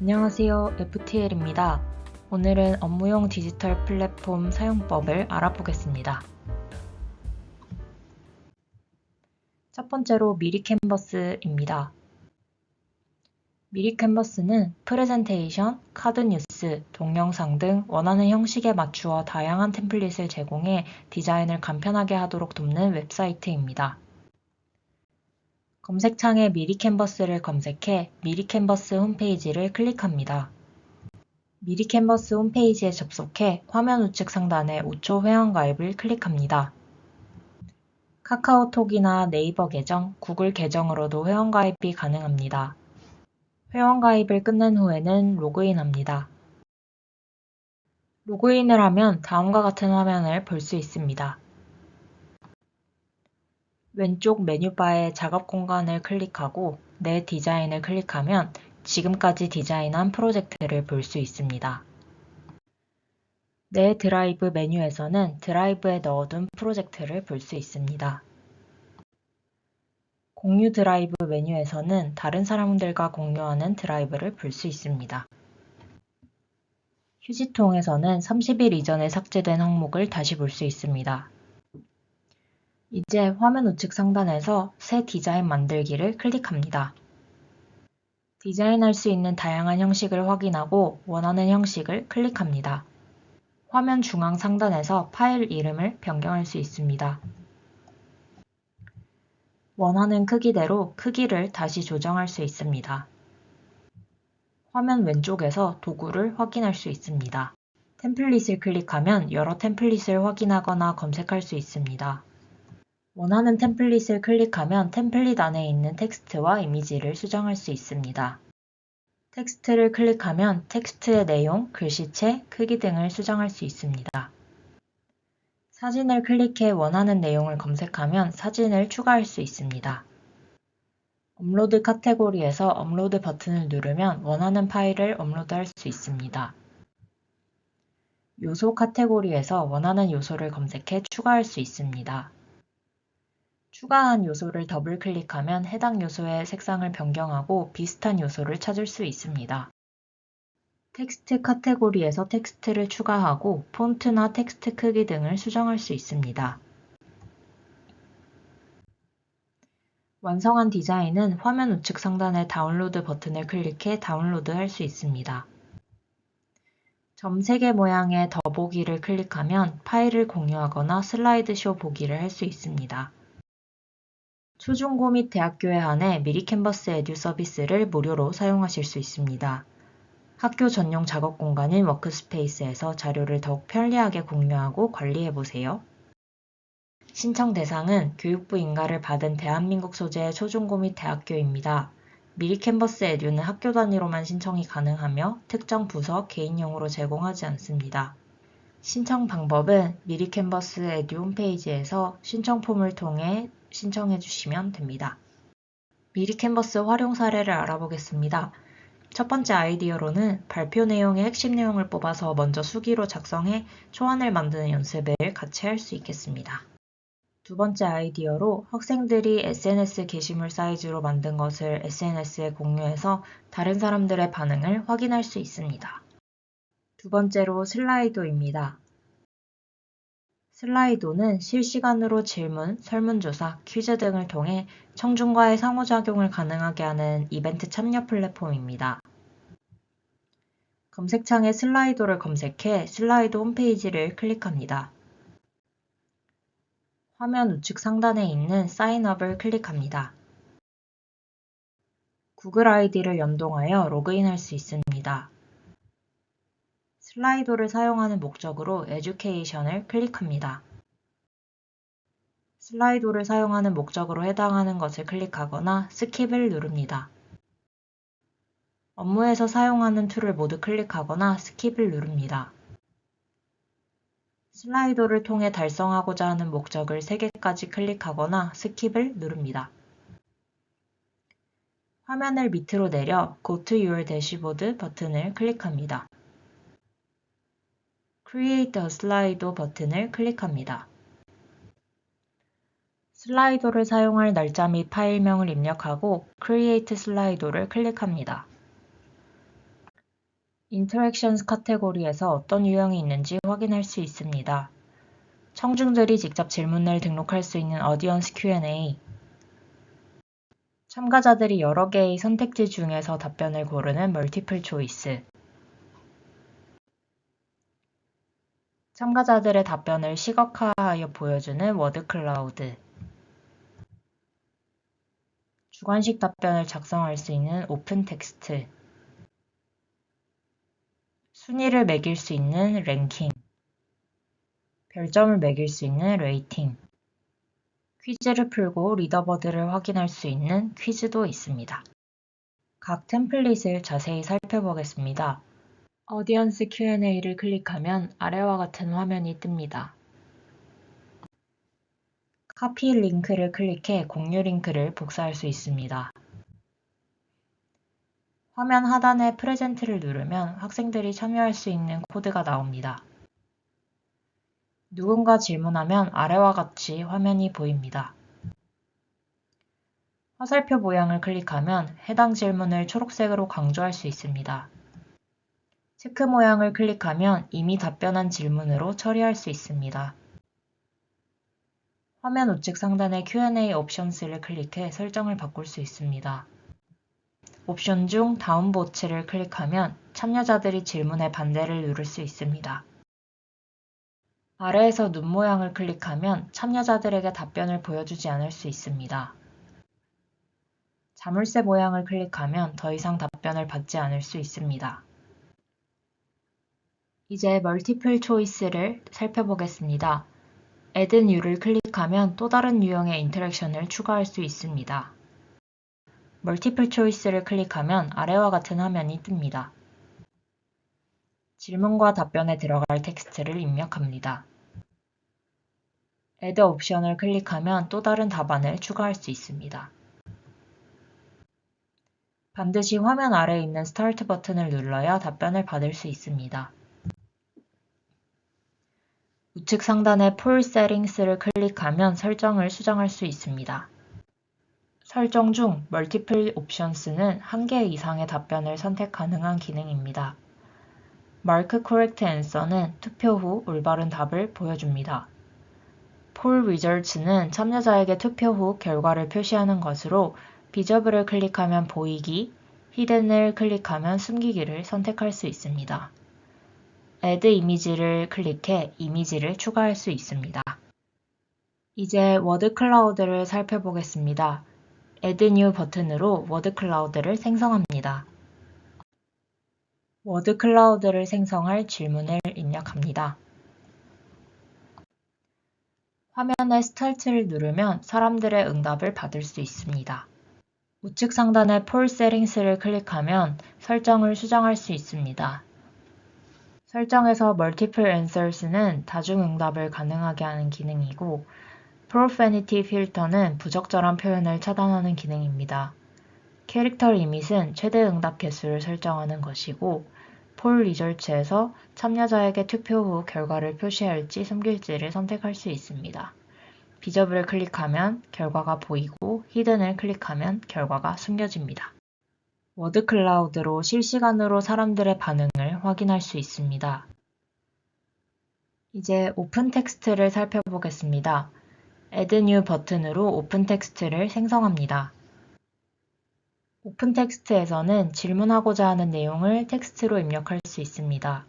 안녕하세요. FTL입니다. 오늘은 업무용 디지털 플랫폼 사용법을 알아보겠습니다. 첫 번째로 미리 캔버스입니다. 미리 캔버스는 프레젠테이션, 카드 뉴스, 동영상 등 원하는 형식에 맞추어 다양한 템플릿을 제공해 디자인을 간편하게 하도록 돕는 웹사이트입니다. 검색창에 미리 캔버스를 검색해 미리 캔버스 홈페이지를 클릭합니다. 미리 캔버스 홈페이지에 접속해 화면 우측 상단에 5초 회원가입을 클릭합니다. 카카오톡이나 네이버 계정, 구글 계정으로도 회원가입이 가능합니다. 회원가입을 끝낸 후에는 로그인합니다. 로그인을 하면 다음과 같은 화면을 볼 수 있습니다. 왼쪽 메뉴바에 작업 공간을 클릭하고 내 디자인을 클릭하면 지금까지 디자인한 프로젝트를 볼 수 있습니다. 내 드라이브 메뉴에서는 드라이브에 넣어둔 프로젝트를 볼 수 있습니다. 공유 드라이브 메뉴에서는 다른 사람들과 공유하는 드라이브를 볼 수 있습니다. 휴지통에서는 30일 이전에 삭제된 항목을 다시 볼 수 있습니다. 이제 화면 우측 상단에서 새 디자인 만들기를 클릭합니다. 디자인할 수 있는 다양한 형식을 확인하고 원하는 형식을 클릭합니다. 화면 중앙 상단에서 파일 이름을 변경할 수 있습니다. 원하는 크기대로 크기를 다시 조정할 수 있습니다. 화면 왼쪽에서 도구를 확인할 수 있습니다. 템플릿을 클릭하면 여러 템플릿을 확인하거나 검색할 수 있습니다. 원하는 템플릿을 클릭하면 템플릿 안에 있는 텍스트와 이미지를 수정할 수 있습니다. 텍스트를 클릭하면 텍스트의 내용, 글씨체, 크기 등을 수정할 수 있습니다. 사진을 클릭해 원하는 내용을 검색하면 사진을 추가할 수 있습니다. 업로드 카테고리에서 업로드 버튼을 누르면 원하는 파일을 업로드할 수 있습니다. 요소 카테고리에서 원하는 요소를 검색해 추가할 수 있습니다. 추가한 요소를 더블 클릭하면 해당 요소의 색상을 변경하고 비슷한 요소를 찾을 수 있습니다. 텍스트 카테고리에서 텍스트를 추가하고 폰트나 텍스트 크기 등을 수정할 수 있습니다. 완성한 디자인은 화면 우측 상단의 다운로드 버튼을 클릭해 다운로드 할 수 있습니다. 점 3개 모양의 더보기를 클릭하면 파일을 공유하거나 슬라이드쇼 보기를 할 수 있습니다. 초중고 및 대학교에 한해 미리 캔버스 에듀 서비스를 무료로 사용하실 수 있습니다. 학교 전용 작업 공간인 워크스페이스에서 자료를 더욱 편리하게 공유하고 관리해보세요. 신청 대상은 교육부 인가를 받은 대한민국 소재의 초중고 및 대학교입니다. 미리 캔버스 에듀는 학교 단위로만 신청이 가능하며 특정 부서 개인용으로 제공하지 않습니다. 신청 방법은 미리 캔버스 에듀 홈페이지에서 신청 폼을 통해 신청해 주시면 됩니다. 미리 캔버스 활용 사례를 알아보겠습니다. 첫 번째 아이디어로는 발표 내용의 핵심 내용을 뽑아서 먼저 수기로 작성해 초안을 만드는 연습을 같이 할 수 있겠습니다. 두 번째 아이디어로 학생들이 SNS 게시물 사이즈로 만든 것을 SNS에 공유해서 다른 사람들의 반응을 확인할 수 있습니다. 두 번째로 슬라이도입니다. 슬라이도는 실시간으로 질문, 설문조사, 퀴즈 등을 통해 청중과의 상호작용을 가능하게 하는 이벤트 참여 플랫폼입니다. 검색창에 슬라이도를 검색해 슬라이도 홈페이지를 클릭합니다. 화면 우측 상단에 있는 사인업을 클릭합니다. 구글 아이디를 연동하여 로그인할 수 있습니다. 슬라이도를 사용하는 목적으로 에듀케이션을 클릭합니다. 슬라이도를 사용하는 목적으로 해당하는 것을 클릭하거나 스킵을 누릅니다. 업무에서 사용하는 툴을 모두 클릭하거나 스킵을 누릅니다. 슬라이도를 통해 달성하고자 하는 목적을 3개까지 클릭하거나 스킵을 누릅니다. 화면을 밑으로 내려 Go to Your Dashboard 버튼을 클릭합니다. Create a Slide 버튼을 클릭합니다. 슬라이도를 사용할 날짜 및 파일명을 입력하고 Create 슬라이도를 클릭합니다. Interactions 카테고리에서 어떤 유형이 있는지 확인할 수 있습니다. 청중들이 직접 질문을 등록할 수 있는 Audience Q&A, 참가자들이 여러 개의 선택지 중에서 답변을 고르는 Multiple Choice, 참가자들의 답변을 시각화하여 보여주는 워드 클라우드, 주관식 답변을 작성할 수 있는 오픈 텍스트, 순위를 매길 수 있는 랭킹, 별점을 매길 수 있는 레이팅, 퀴즈를 풀고 리더버드를 확인할 수 있는 퀴즈도 있습니다. 각 템플릿을 자세히 살펴보겠습니다. 어디언스 Q&A를 클릭하면 아래와 같은 화면이 뜹니다. 카피 링크를 클릭해 공유 링크를 복사할 수 있습니다. 화면 하단의 프레젠트를 누르면 학생들이 참여할 수 있는 코드가 나옵니다. 누군가 질문하면 아래와 같이 화면이 보입니다. 화살표 모양을 클릭하면 해당 질문을 초록색으로 강조할 수 있습니다. 체크 모양을 클릭하면 이미 답변한 질문으로 처리할 수 있습니다. 화면 우측 상단의 Q&A 옵션스를 클릭해 설정을 바꿀 수 있습니다. 옵션 중 다운 보츠를 클릭하면 참여자들이 질문에 반대를 누를 수 있습니다. 아래에서 눈 모양을 클릭하면 참여자들에게 답변을 보여주지 않을 수 있습니다. 자물쇠 모양을 클릭하면 더 이상 답변을 받지 않을 수 있습니다. 이제 멀티플 초이스를 살펴보겠습니다. Add New를 클릭하면 또 다른 유형의 인터랙션을 추가할 수 있습니다. 멀티플 초이스를 클릭하면 아래와 같은 화면이 뜹니다. 질문과 답변에 들어갈 텍스트를 입력합니다. Add 옵션을 클릭하면 또 다른 답안을 추가할 수 있습니다. 반드시 화면 아래에 있는 스타트 버튼을 눌러야 답변을 받을 수 있습니다. 우측 상단의 폴 세팅스를 클릭하면 설정을 수정할 수 있습니다. 설정 중 멀티플 옵션스는 한 개 이상의 답변을 선택 가능한 기능입니다. 마크 코렉트 앤서는 투표 후 올바른 답을 보여줍니다. 폴 리절츠는 참여자에게 투표 후 결과를 표시하는 것으로 비저블을 클릭하면 보이기, 히든을 클릭하면 숨기기를 선택할 수 있습니다. Add 이미지를 클릭해 이미지를 추가할 수 있습니다. 이제 워드 클라우드를 살펴보겠습니다. Add New 버튼으로 워드 클라우드를 생성합니다. 워드 클라우드를 생성할 질문을 입력합니다. 화면의 스타트를 누르면 사람들의 응답을 받을 수 있습니다. 우측 상단의 폴 세팅스를 클릭하면 설정을 수정할 수 있습니다. 설정에서 Multiple Answers는 다중응답을 가능하게 하는 기능이고 Profanity 필터는 부적절한 표현을 차단하는 기능입니다. 캐릭터 리밋은 최대 응답 개수를 설정하는 것이고 폴 리절츠에서 참여자에게 투표 후 결과를 표시할지 숨길지를 선택할 수 있습니다. 비저블을 클릭하면 결과가 보이고 히든을 클릭하면 결과가 숨겨집니다. 워드 클라우드로 실시간으로 사람들의 반응 을 확인할 수 있습니다. 이제 오픈 텍스트를 살펴보겠습니다. Add New 버튼으로 오픈 텍스트를 생성합니다. 오픈 텍스트에서는 질문하고자 하는 내용을 텍스트로 입력할 수 있습니다.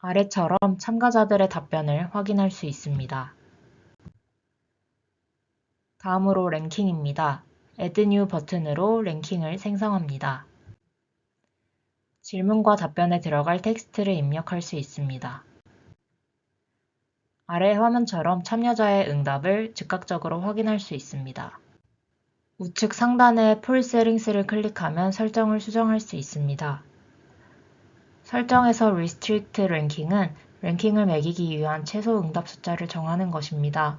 아래처럼 참가자들의 답변을 확인할 수 있습니다. 다음으로 랭킹입니다. Add New 버튼으로 랭킹을 생성합니다. 질문과 답변에 들어갈 텍스트를 입력할 수 있습니다. 아래 화면처럼 참여자의 응답을 즉각적으로 확인할 수 있습니다. 우측 상단의 폴 세팅스를 클릭하면 설정을 수정할 수 있습니다. 설정에서 Restrict 랭킹은 랭킹을 매기기 위한 최소 응답 숫자를 정하는 것입니다.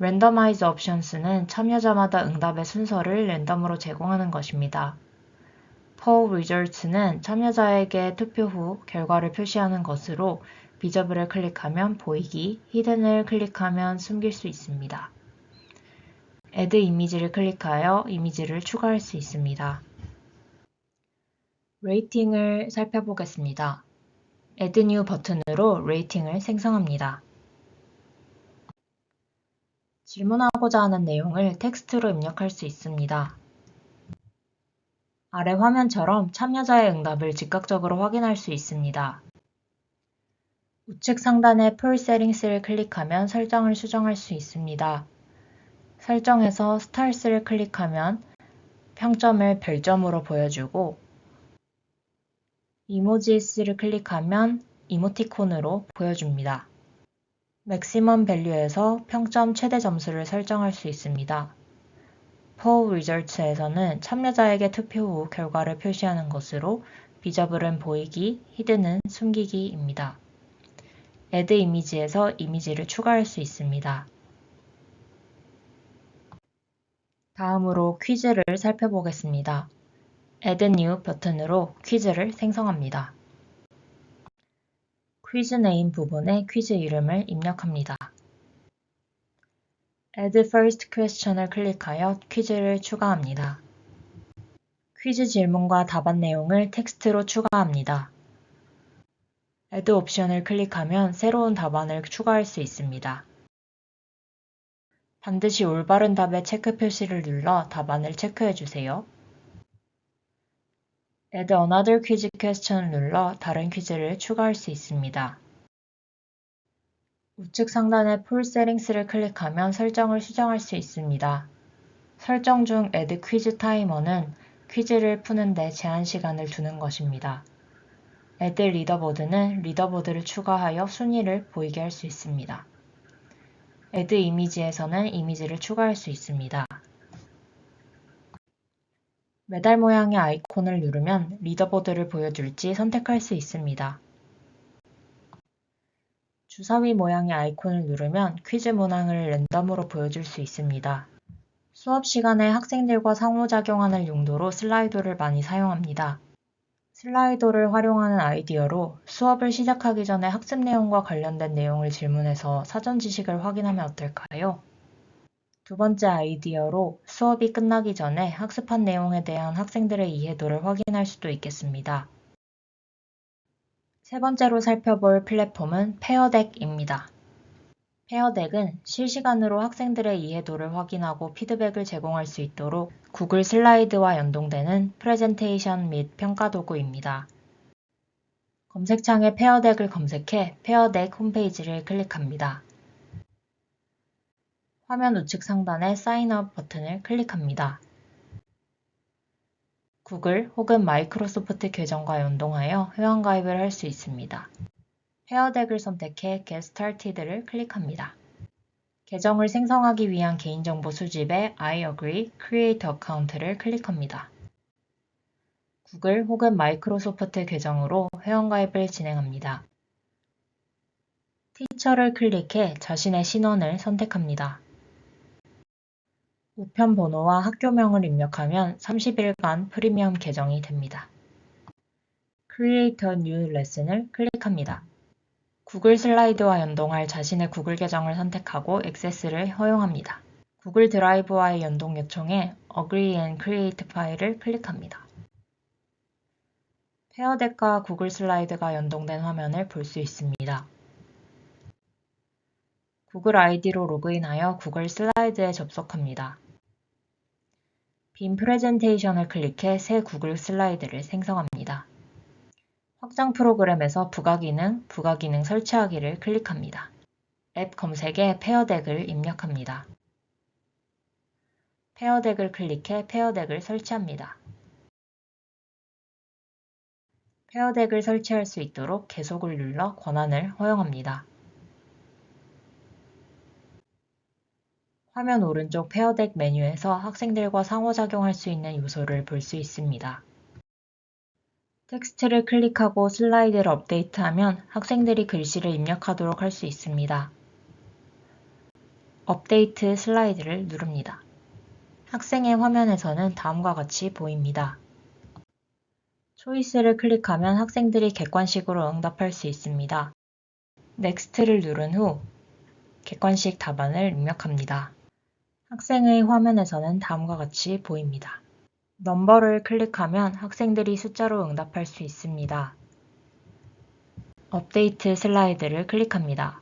Randomize Options는 참여자마다 응답의 순서를 랜덤으로 제공하는 것입니다. Poll Results는 참여자에게 투표 후 결과를 표시하는 것으로 비저블을 클릭하면 보이기, 히든을 클릭하면 숨길 수 있습니다. Add 이미지를 클릭하여 이미지를 추가할 수 있습니다. 레이팅을 살펴보겠습니다. Add New 버튼으로 레이팅을 생성합니다. 질문하고자 하는 내용을 텍스트로 입력할 수 있습니다. 아래 화면처럼 참여자의 응답을 즉각적으로 확인할 수 있습니다. 우측 상단의 Full Settings를 클릭하면 설정을 수정할 수 있습니다. 설정에서 Stars를 클릭하면 평점을 별점으로 보여주고 Emojis를 클릭하면 이모티콘으로 보여줍니다. 맥시멈 밸류에서 평점 최대 점수를 설정할 수 있습니다. Poll Results에서는 참여자에게 투표 후 결과를 표시하는 것으로 비저블은 보이기, 히든은 숨기기입니다. Add 이미지에서 이미지를 추가할 수 있습니다. 다음으로 퀴즈를 살펴보겠습니다. Add New 버튼으로 퀴즈를 생성합니다. 퀴즈 네임 부분에 퀴즈 이름을 입력합니다. Add First Question을 클릭하여 퀴즈를 추가합니다. 퀴즈 질문과 답안 내용을 텍스트로 추가합니다. Add 옵션을 클릭하면 새로운 답안을 추가할 수 있습니다. 반드시 올바른 답에 체크 표시를 눌러 답안을 체크해 주세요. Add another quiz question을 눌러 다른 퀴즈를 추가할 수 있습니다. 우측 상단의 Full Settings를 클릭하면 설정을 수정할 수 있습니다. 설정 중 Add Quiz Timer는 퀴즈를 푸는데 제한 시간을 두는 것입니다. Add 리더보드는 리더보드를 추가하여 순위를 보이게 할 수 있습니다. Add 이미지에서는 이미지를 추가할 수 있습니다. 메달 모양의 아이콘을 누르면 리더보드를 보여줄지 선택할 수 있습니다. 주사위 모양의 아이콘을 누르면 퀴즈 문항을 랜덤으로 보여줄 수 있습니다. 수업 시간에 학생들과 상호작용하는 용도로 슬라이도를 많이 사용합니다. 슬라이도를 활용하는 아이디어로 수업을 시작하기 전에 학습 내용과 관련된 내용을 질문해서 사전 지식을 확인하면 어떨까요? 두 번째 아이디어로 수업이 끝나기 전에 학습한 내용에 대한 학생들의 이해도를 확인할 수도 있겠습니다. 세 번째로 살펴볼 플랫폼은 페어덱입니다. 페어덱은 실시간으로 학생들의 이해도를 확인하고 피드백을 제공할 수 있도록 구글 슬라이드와 연동되는 프레젠테이션 및 평가 도구입니다. 검색창에 페어덱을 검색해 페어덱 홈페이지를 클릭합니다. 화면 우측 상단에 사인업 버튼을 클릭합니다. 구글 혹은 마이크로소프트 계정과 연동하여 회원가입을 할 수 있습니다. 페어덱을 선택해 Get Started를 클릭합니다. 계정을 생성하기 위한 개인정보 수집에 I agree, create account를 클릭합니다. 구글 혹은 마이크로소프트 계정으로 회원가입을 진행합니다. 티처를 클릭해 자신의 신원을 선택합니다. 우편 번호와 학교명을 입력하면 30일간 프리미엄 계정이 됩니다. Create a New Lesson을 클릭합니다. 구글 슬라이드와 연동할 자신의 구글 계정을 선택하고 액세스를 허용합니다. 구글 드라이브와의 연동 요청에 Agree and Create 파일을 클릭합니다. 페어덱과 구글 슬라이드가 연동된 화면을 볼 수 있습니다. 구글 아이디로 로그인하여 구글 슬라이드에 접속합니다. 빈 프레젠테이션을 클릭해 새 구글 슬라이드를 생성합니다. 확장 프로그램에서 부가 기능, 부가 기능 설치하기를 클릭합니다. 앱 검색에 페어덱을 입력합니다. 페어덱을 클릭해 페어덱을 설치합니다. 페어덱을 설치할 수 있도록 계속을 눌러 권한을 허용합니다. 화면 오른쪽 페어덱 메뉴에서 학생들과 상호작용할 수 있는 요소를 볼 수 있습니다. 텍스트를 클릭하고 슬라이드를 업데이트하면 학생들이 글씨를 입력하도록 할 수 있습니다. 업데이트 슬라이드를 누릅니다. 학생의 화면에서는 다음과 같이 보입니다. 초이스를 클릭하면 학생들이 객관식으로 응답할 수 있습니다. 넥스트를 누른 후 객관식 답안을 입력합니다. 학생의 화면에서는 다음과 같이 보입니다. 넘버를 클릭하면 학생들이 숫자로 응답할 수 있습니다. 업데이트 슬라이드를 클릭합니다.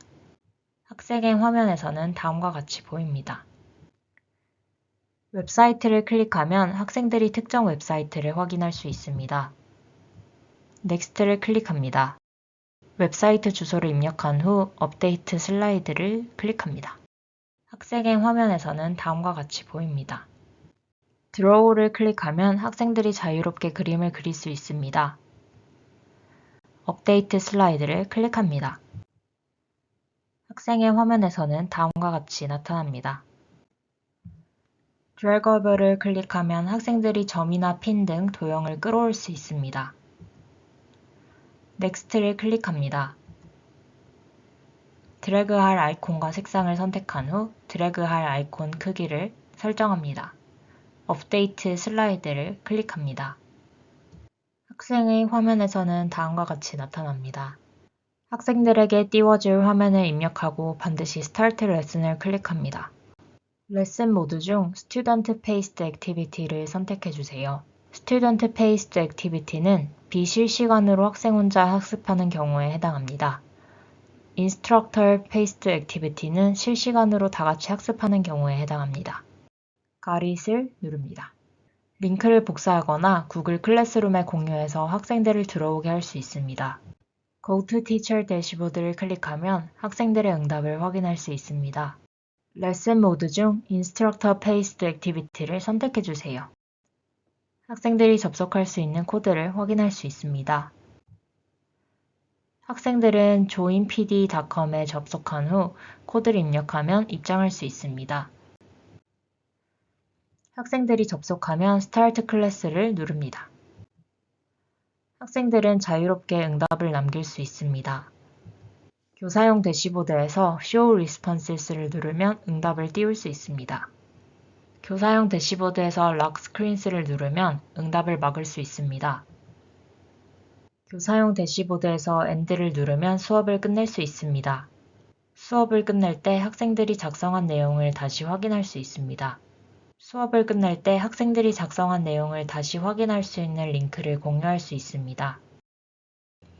학생의 화면에서는 다음과 같이 보입니다. 웹사이트를 클릭하면 학생들이 특정 웹사이트를 확인할 수 있습니다. 넥스트를 클릭합니다. 웹사이트 주소를 입력한 후 업데이트 슬라이드를 클릭합니다. 학생의 화면에서는 다음과 같이 보입니다. 드로우를 클릭하면 학생들이 자유롭게 그림을 그릴 수 있습니다. 업데이트 슬라이드를 클릭합니다. 학생의 화면에서는 다음과 같이 나타납니다. 드래그어블을 클릭하면 학생들이 점이나 핀 등 도형을 끌어올 수 있습니다. 넥스트를 클릭합니다. 드래그할 아이콘과 색상을 선택한 후 드래그할 아이콘 크기를 설정합니다. 업데이트 슬라이드를 클릭합니다. 학생의 화면에서는 다음과 같이 나타납니다. 학생들에게 띄워줄 화면을 입력하고 반드시 스타트 레슨을 클릭합니다. 레슨 모드 중 스튜던트 페이스드 액티비티를 선택해 주세요. 스튜던트 페이스드 액티비티는 비실시간으로 학생 혼자 학습하는 경우에 해당합니다. 인스트럭터 페이스드 액티비티는 실시간으로 다 같이 학습하는 경우에 해당합니다. 가릿을 누릅니다. 링크를 복사하거나 구글 클래스룸에 공유해서 학생들을 들어오게 할 수 있습니다. Go to Teacher 대시보드를 클릭하면 학생들의 응답을 확인할 수 있습니다. 레슨 모드 중 인스트럭터 페이스드 액티비티를 선택해 주세요. 학생들이 접속할 수 있는 코드를 확인할 수 있습니다. 학생들은 joinpd.com에 접속한 후 코드를 입력하면 입장할 수 있습니다. 학생들이 접속하면 스타트 클래스를 누릅니다. 학생들은 자유롭게 응답을 남길 수 있습니다. 교사용 대시보드에서 Show Responses를 누르면 응답을 띄울 수 있습니다. 교사용 대시보드에서 Lock Screens를 누르면 응답을 막을 수 있습니다. 교사용 대시보드에서 End를 누르면 수업을 끝낼 수 있습니다. 수업을 끝낼 때 학생들이 작성한 내용을 다시 확인할 수 있습니다. 수업을 끝낼 때 학생들이 작성한 내용을 다시 확인할 수 있는 링크를 공유할 수 있습니다.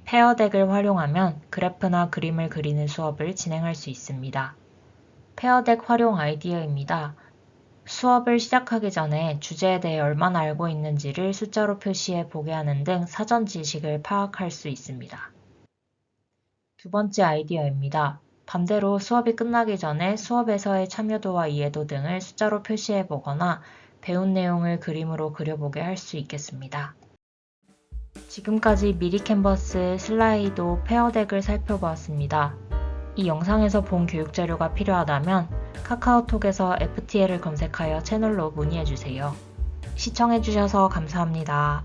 페어덱을 활용하면 그래프나 그림을 그리는 수업을 진행할 수 있습니다. 페어덱 활용 아이디어입니다. 수업을 시작하기 전에 주제에 대해 얼마나 알고 있는지를 숫자로 표시해 보게 하는 등 사전 지식을 파악할 수 있습니다. 두 번째 아이디어입니다. 반대로 수업이 끝나기 전에 수업에서의 참여도와 이해도 등을 숫자로 표시해 보거나 배운 내용을 그림으로 그려보게 할 수 있겠습니다. 지금까지 미리 캔버스, 슬라이도, 페어덱을 살펴보았습니다. 이 영상에서 본 교육 자료가 필요하다면 카카오톡에서 FTL을 검색하여 채널로 문의해주세요. 시청해주셔서 감사합니다.